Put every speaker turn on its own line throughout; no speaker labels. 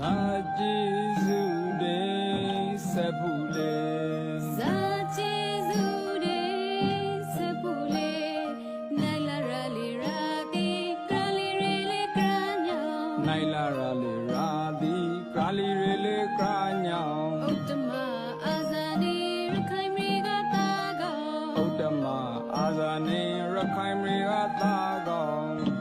သာကြည်စုတဲ့ဆက်ဘူးလေ
ဇာကျေစုတွေစပူလေနိုင်လာရလီရာတီကရလီရီလေကရညောင်
နိုင်လာရလေရာသည်ကာလီရေလေကာညောင်
ဥတ္တမအာဇာနီရခိုင်မြေကတာကော
ဥဒ္ဓမအာဇာနေရခိုင်မြေကသာကောင်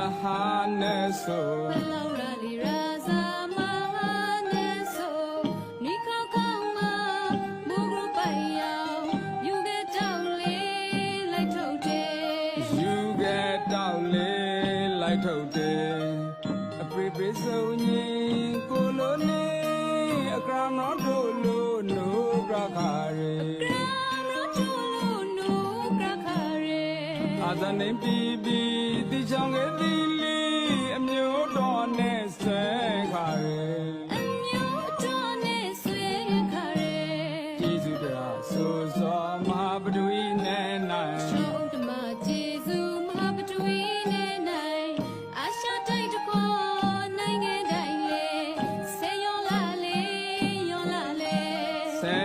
Mahaneso. Alarali Raza Mahaneso Niko You
get down down A prepared so ဇန်
နေပြီပြီတိချောင်းခဲ့သည်လီအမျိုးတော်နဲ့
ဆဲခါရဲ့အမျိုးတော်နဲ့ဆဲခါရဲ့ဂျေဇုတရားဆိုစောမဟာပဒဝီနဲ့နိုင်ရှော
င်းဓမ္မ
ဂျေဇုမဟာပဒဝီနဲ့နိုင်အာရှတိုင်းတကောနို
င်ငံတိုင်းလေဆဲရော
လာလေရောလာလေ
ဆဲ